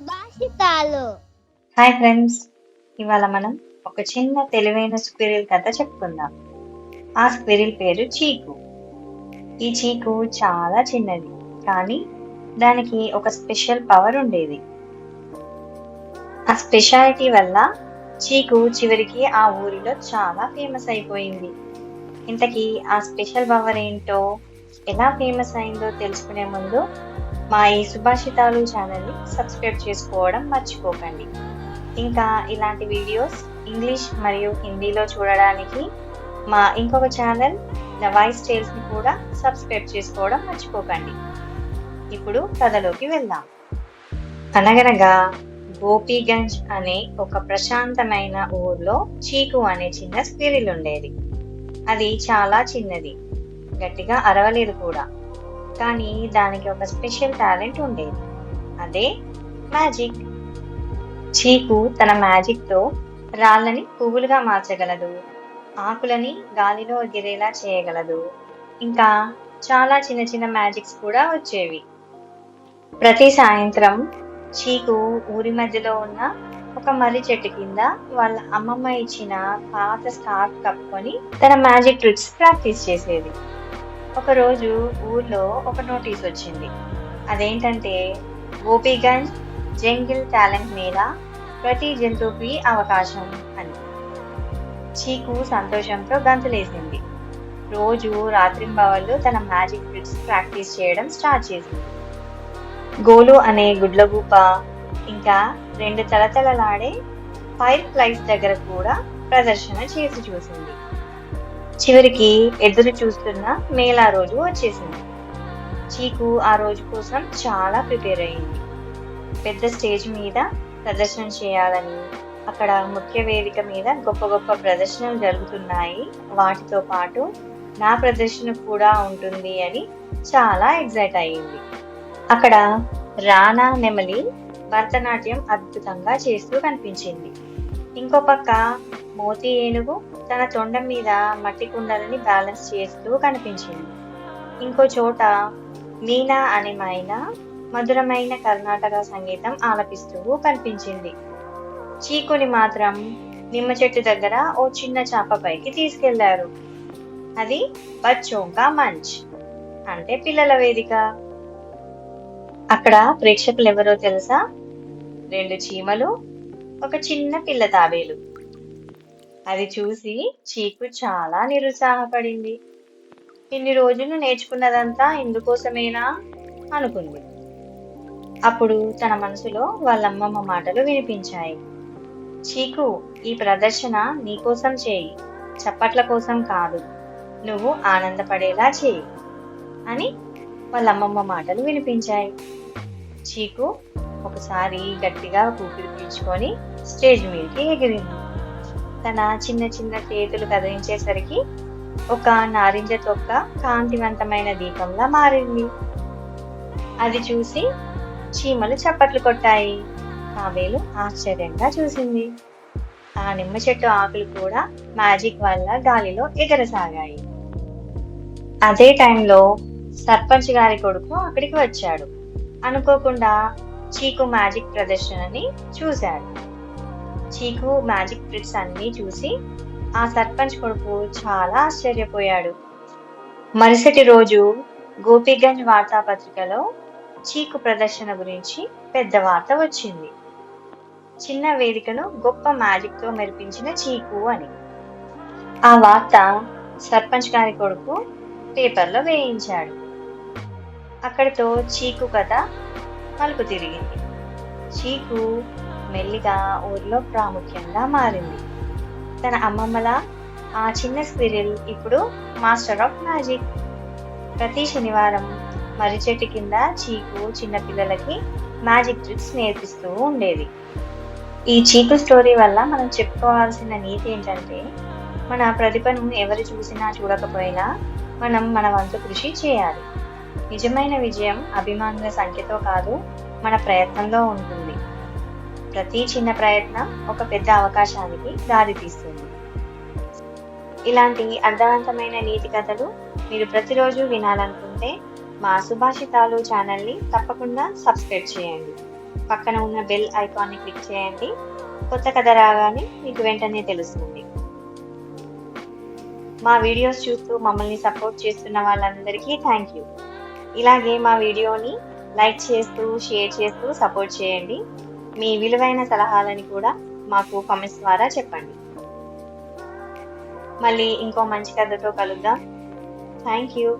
సుభాషితాలు. Hi friends ఇవాళ మనం ఒక చిన్న తెలివైన స్క్విరిల్ కథ చెప్పుకుందాం. ఆ స్క్విరిల్ పేరు చీకు. ఈ చీకు చాలా చిన్నది కానీ దానికి ఒక స్పెషల్ పవర్ ఉండేది. ఆ స్పెషాలిటీ వల్ల చీకు చివరికి ఆ ఊరిలో చాలా ఫేమస్ అయిపోయింది. ఇంతకీ ఆ స్పెషల్ పవర్ ఏంటో ఎలా ఫేమస్ అయిందో తెలుసుకునే ముందు మా ఈ సుభాషితాలు ఛానల్ని సబ్స్క్రైబ్ చేసుకోవడం మర్చిపోకండి. ఇంకా ఇలాంటి వీడియోస్ ఇంగ్లీష్ మరియు హిందీలో చూడడానికి మా ఇంకొక ఛానల్ ద వాయిస్ టేల్స్ని కూడా సబ్స్క్రైబ్ చేసుకోవడం మర్చిపోకండి. ఇప్పుడు కథలోకి వెళ్దాం. అనగనగా గోపీగంజ్ అనే ఒక ప్రశాంతమైన ఊర్లో చీకు అనే చిన్న స్క్విరిల్ ఉండేది అది చాలా చిన్నది. గట్టిగా అరవలేదు కూడా. కానీ దానికి ఒక స్పెషల్ టాలెంట్ ఉండేది. అదే మ్యాజిక్. చీకు తన మ్యాజిక్తో రాళ్ళని పువ్వులుగా మార్చగలదు. ఆకులని గాలిలో ఎగిరేలా చేయగలదు. ఇంకా చాలా చిన్న చిన్న మ్యాజిక్స్ కూడా వచ్చేవి. ప్రతి సాయంత్రం చీకు ఊరి మధ్యలో ఉన్న ఒక మర్రి చెట్టు కింద వాళ్ళ అమ్మమ్మ ఇచ్చిన పాత స్కార్ఫ్ కప్పుకొని తన మ్యాజిక్ ట్రిక్స్ ప్రాక్టీస్ చేసేది. ఒకరోజు ఊర్లో ఒక నోటీస్ వచ్చింది. అదేంటంటే గోపీగంజ్ జంగిల్ టాలెంట్ మీద ప్రతి జంతువుకి అవకాశం అని. చీకు సంతోషంతో గంతులేసింది. రోజు రాత్రింబవళ్ళు తన మ్యాజిక్ ట్రిక్స్ ప్రాక్టీస్ చేయడం స్టార్ట్ చేసింది. గోలు అనే గుడ్లగూప ఇంకా రెండు తలతలలాడే ఫైర్ ఫ్లైస్ దగ్గర కూడా ప్రదర్శన చేసి చూసింది. చివరికి ఎదురు చూస్తున్న మేళా రోజు వచ్చేసింది. చీకు ఆ రోజు కోసం చాలా ప్రిపేర్ అయింది. పెద్ద స్టేజ్ మీద ప్రదర్శన చేయాలని అక్కడ ముఖ్య వేదిక మీద గొప్ప గొప్ప ప్రదర్శనలు జరుగుతున్నాయి. వాటితో పాటు నా ప్రదర్శన కూడా ఉంటుంది అని చాలా ఎగ్జైట్ అయ్యింది. అక్కడ రానా నెమలి భరతనాట్యం అద్భుతంగా చేస్తూ కనిపించింది. ఇంకో పక్క మోతి ఏనుగు తన తొండం మీద మట్టి కుండలని బ్యాలెన్స్ చేస్తూ కనిపించింది. ఇంకో చోట మీనా అనే మైన మధురమైన కర్ణాటక సంగీతం ఆలపిస్తూ కనిపించింది. చీకుని మాత్రం నిమ్మ చెట్టు దగ్గర ఓ చిన్న చాప పైకి తీసుకెళ్ళారు. అది బచ్చోంకా మంచ్ అంటే పిల్లల వేదిక. అక్కడ ప్రేక్షకులు ఎవరో తెలుసా? రెండు చీమలు ఒక చిన్న పిల్ల తాబేలు. అది చూసి చీకు చాలా నిరుత్సాహపడింది. ఇన్ని రోజులు నేర్చుకున్నదంతా ఇందుకోసమేనా? అనుకుంది. అప్పుడు తన మనసులో వాళ్ళమ్మమ్మ మాటలు వినిపించాయి. చీకు ఈ ప్రదర్శన నీకోసం చేయి. చప్పట్ల కోసం కాదు. నువ్వు ఆనందపడేలా చేయి. అని వాళ్ళమ్మమ్మ మాటలు వినిపించాయి. చీకు ఒకసారి గట్టిగా ఊపిరి పీల్చుకొని స్టేజ్ మీదకి ఎగిరింది. తన చిన్న చిన్న చేతులు కదిలించేసరికి ఒక నారింజ తొక్క కాంతివంతమైన దీపంలా మారింది. అది చూసి చీమలు చప్పట్లు కొట్టాయి. కావేలు ఆశ్చర్యంగా చూసింది. ఆ నిమ్మ చెట్టు ఆకులు కూడా మ్యాజిక్ వల్ల గాలిలో ఎగరసాగాయి. అదే టైంలో సర్పంచ్ గారి కొడుకు అక్కడికి వచ్చాడు. అనుకోకుండా చీకు మ్యాజిక్ ప్రదర్శనని చూశాడు. చీకు మ్యాజిక్ ట్రిక్స్ అన్ని చూసి ఆ సర్పంచ్ కొడుకు చాలా ఆశ్చర్యపోయాడు. మరుసటి రోజు గోపిగంజ్ వార్తాపత్రికలో చీకు ప్రదర్శన గురించి పెద్ద వార్త వచ్చింది. చిన్న వేదికను గొప్ప మ్యాజిక్తో మెరిపించిన చీకు అని. ఆ వార్త సర్పంచ్ గారి కొడుకు పేపర్లో వేయించాడు. అక్కడితో చీకు కథ మలుపు తిరిగింది చీకు మెల్లిగా ఊర్లో ప్రాముఖ్యంగా మారింది. తన అమ్మమ్మల ఆ చిన్న స్క్విరిల్ ఇప్పుడు మాస్టర్ ఆఫ్ మ్యాజిక్. ప్రతి శనివారం మర్రి చెట్టు కింద చీకు చిన్నపిల్లలకి మ్యాజిక్ ట్రిక్స్ నేర్పిస్తూ ఉండేది. ఈ చీకు స్టోరీ వల్ల మనం చెప్పుకోవాల్సిన నీతి ఏంటంటే మన ప్రతిభను ఎవరు చూసినా చూడకపోయినా మనం మన వంతు కృషి చేయాలి. నిజమైన విజయం అభిమానుల సంఖ్యతో కాదు మన ప్రయత్నంలో ఉంటుంది. ప్రతి చిన్న ప్రయత్నం ఒక పెద్ద అవకాశానికి దారితీస్తుంది. ఇలాంటి అర్థవంతమైన నీతి కథలు మీరు ప్రతిరోజు వినాలనుకుంటే మా సుభాషితాలు ఛానల్ని తప్పకుండా సబ్స్క్రైబ్ చేయండి. పక్కన ఉన్న బెల్ ఐకాన్ని క్లిక్ చేయండి. కొత్త కథ రాగానే మీకు వెంటనే తెలుస్తుంది. మా వీడియోస్ చూస్తూ మమ్మల్ని సపోర్ట్ చేస్తున్న వాళ్ళందరికీ థ్యాంక్ యూ. ఇలాగే మా వీడియోని లైక్ చేస్తూ షేర్ చేస్తూ సపోర్ట్ చేయండి. మీ విలువైన సలహాలని కూడా మాకు కామెంట్స్ ద్వారా చెప్పండి. మళ్ళీ ఇంకో మంచి కథతో కలుద్దాం. Thank you